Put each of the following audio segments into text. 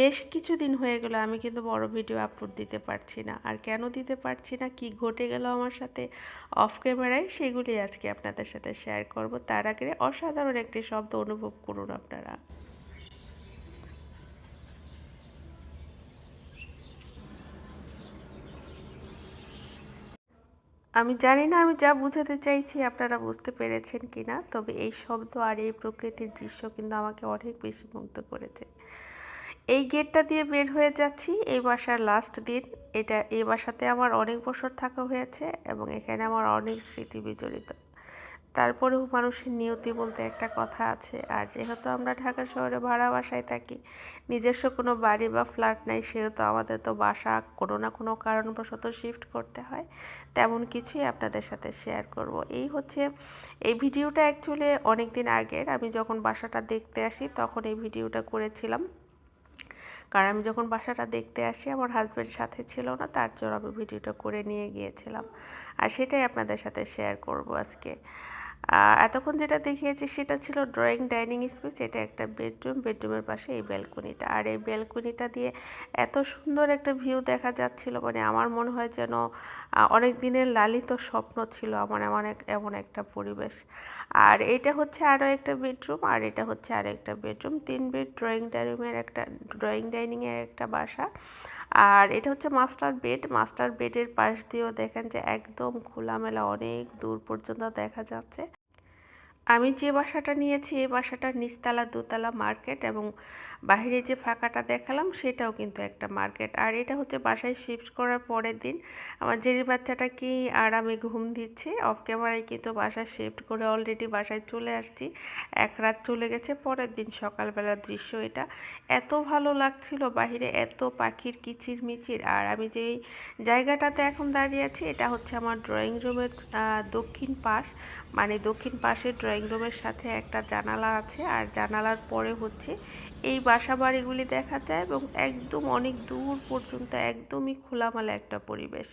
বেশ কিছুদিন হয়ে গেল, আমি কিন্তু বড় ভিডিও আপলোড দিতে পারছি না। আর কেন দিতে পারছি না, কি ঘটে গেল আমার সাথে অফ ক্যামেরায় সেগুলি আজকে আপনাদের সাথে শেয়ার করব। তার আগে অসাধারণ একটি শব্দ অনুভব করুন আপনারা। আমি জানি না আমি যা বুঝাতে চাইছি, আপনারা বুঝতে পেরেছেন কি না তবে এই শব্দ আর এই প্রকৃতির দৃশ্য কিন্তু আমাকে অনেক বেশি মুগ্ধ করেছে। এই গেটটা দিয়ে বের হয়ে যাচ্ছি। এই বাসার লাস্ট দিন। এটা, এই বাসাতে আমার অনেক বছর থাকা হয়েছে এবং এখানে আমার অনেক স্মৃতি বিজড়িত তারপরেও মানুষের নিয়তি বলতে একটা কথা আছে, আর যেহেতু আমরা ঢাকা শহরে ভাড়া বাসায় থাকি, নিজস্ব কোনো বাড়ি বা ফ্ল্যাট নাই, সেহেতু আমাদের তো বাসা কোনো না কোনো কারণবশত শিফট করতে হয়। তেমন কিছুই আপনাদের সাথে শেয়ার করব। এই হচ্ছে, এই ভিডিওটা অ্যাকচুয়ালি অনেক দিন আগের। আমি যখন বাসাটা দেখতে আসি, তখন এই ভিডিওটা করেছিলাম। কারণ আমি যখন বাসাটা দেখতে আসি, আমার হাজব্যান্ড সাথে ছিল না, তার জন্য আমি ভিডিওটা করে নিয়ে গিয়েছিলাম। আর সেটাই আপনাদের সাথে শেয়ার করব আজকে। এতক্ষণ যেটা দেখিয়েছি সেটা ছিল ড্রয়িং ডাইনিং স্পেস এটা একটা বেডরুম বেডরুমের পাশে এই ব্যালকনিটা আর এই ব্যালকনিটা দিয়ে এত সুন্দর একটা ভিউ দেখা যাচ্ছিল মানে আমার মনে হয় যেন অনেক দিনের লালিত স্বপ্ন ছিল আমার এমন এক, এমন একটা পরিবেশ। আর এটা হচ্ছে আরও একটা বেডরুম আর এটা হচ্ছে আরও একটা বেডরুম তিন বেড ড্রয়িং ডাইনিংয়ের একটা ড্রয়িং ডাইনিংয়ের একটা বাসা। আর এটা হচ্ছে মাস্টার বেড। মাস্টার বেডের পাশ দিয়েও দেখেন যে একদম খোলামেলা অনেক দূর পর্যন্ত দেখা যাচ্ছে। আমি যে বাসাটা নিয়েছি, এই বাসাটার নিচতলা, দোতলা মার্কেট এবং বাহিরে যে ফাঁকাটা দেখালাম, সেটাও কিন্তু একটা মার্কেট। আর এটা হচ্ছে বাসায় শিফট করার পরের দিন। আমার জেরি বাচ্চাটা কি আরামে ঘুম দিচ্ছে, অফ ক্যামেরায় কিন্তু বাসায় শিফট করে অলরেডি বাসায় চলে আসছি। এক রাত চলে গেছে, পরের দিন সকালবেলার দৃশ্য এটা। এত ভালো লাগছিল বাহিরে, এত পাখির কিচির মিচির আর আমি যেই জায়গাটাতে এখন দাঁড়িয়ে আছি, এটা হচ্ছে আমার ড্রয়িং রুমের দক্ষিণ পাশ। মানে দক্ষিণ পাশের ড্রয়িং রুমের সাথে একটা জানালা আছে আর জানালার পরে হচ্ছে এই বাসা বাড়িগুলি দেখা যায় এবং একদম অনেক দূর পর্যন্ত একদমই খোলামেলা একটা পরিবেশ।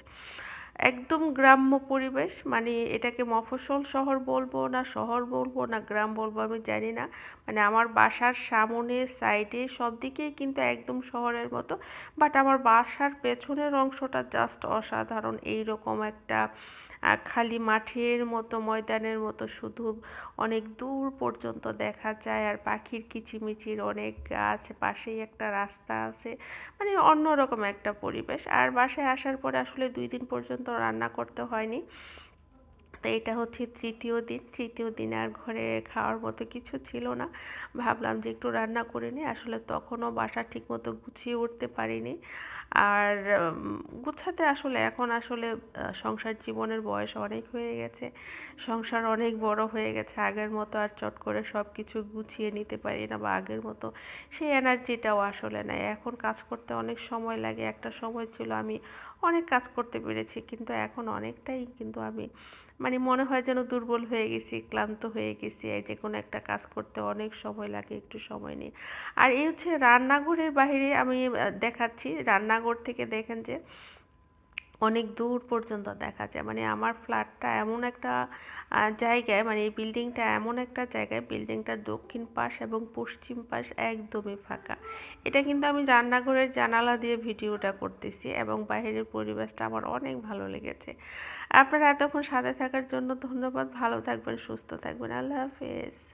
একদম গ্রাম্য পরিবেশ মানে এটাকে মফস্বল শহর বলব না শহর বলব না গ্রাম বলব আমি জানি না। মানে আমার বাসার সামনে সাইডে সব দিকেই কিন্তু একদম শহরের মতো। বাট আমার বাসার পেছনের অংশটা জাস্ট অসাধারণ। এই রকম একটা খালি মাঠের মতো, ময়দানের মতো শুধু অনেক দূর পর্যন্ত দেখা যায়। আর পাখির কিচিমিচির অনেক গাছ, পাশেই একটা রাস্তা আছে। মানে অন্যরকম একটা পরিবেশ। আর বাসায় আসার পরে আসলে দুই দিন পর্যন্ত রান্না করতে হয়নি। তো এটা হচ্ছে তৃতীয় দিন। তৃতীয় দিন আর ঘরে খাওয়ার মতো কিছু ছিল না। ভাবলাম যে একটু রান্না করে নিই। আসলে তখনও বাসা ঠিকমতো গুছিয়ে উঠতে পারিনি। আর গুছাতে আসলে এখন আসলে সংসার জীবনের বয়স অনেক হয়ে গেছে। সংসার অনেক বড় হয়ে গেছে। আগের মতো আর চট করে সব কিছু গুছিয়ে নিতে পারি না বা আগের মতো সেই এনার্জিটাও আসলে নাই। এখন কাজ করতে অনেক সময় লাগে। একটা সময় ছিল আমি অনেক কাজ করতে পেরেছি, কিন্তু এখন অনেকটাই কিন্তু আমি মানে মনে হয় যেন দুর্বল হয়ে গেছি, ক্লান্ত হয়ে গেছি। যে কোনো একটা কাজ করতে অনেক সময় লাগে, একটু সময় নিয়ে। আর এই হচ্ছে রান্নাঘরের বাইরে আমি দেখাচ্ছি। রান্নাঘর থেকে দেখেন যে অনেক দূর পর্যন্ত দেখা যায়। মানে আমার ফ্ল্যাটটা এমন একটা জায়গায় মানে এই বিল্ডিংটা এমন একটা জায়গায়, বিল্ডিংটার দক্ষিণ পাশ এবং পশ্চিম পাশ একদমই ফাঁকা। এটা কিন্তু আমি রান্নাঘরের জানালা দিয়ে ভিডিওটা করতেছি এবং বাইরের পরিবেশটা আমার অনেক ভালো লেগেছে। আপনারা এতক্ষণ সাথে থাকার জন্য ধন্যবাদ। ভালো থাকবেন, সুস্থ থাকবেন। আল্লাহ হাফেজ।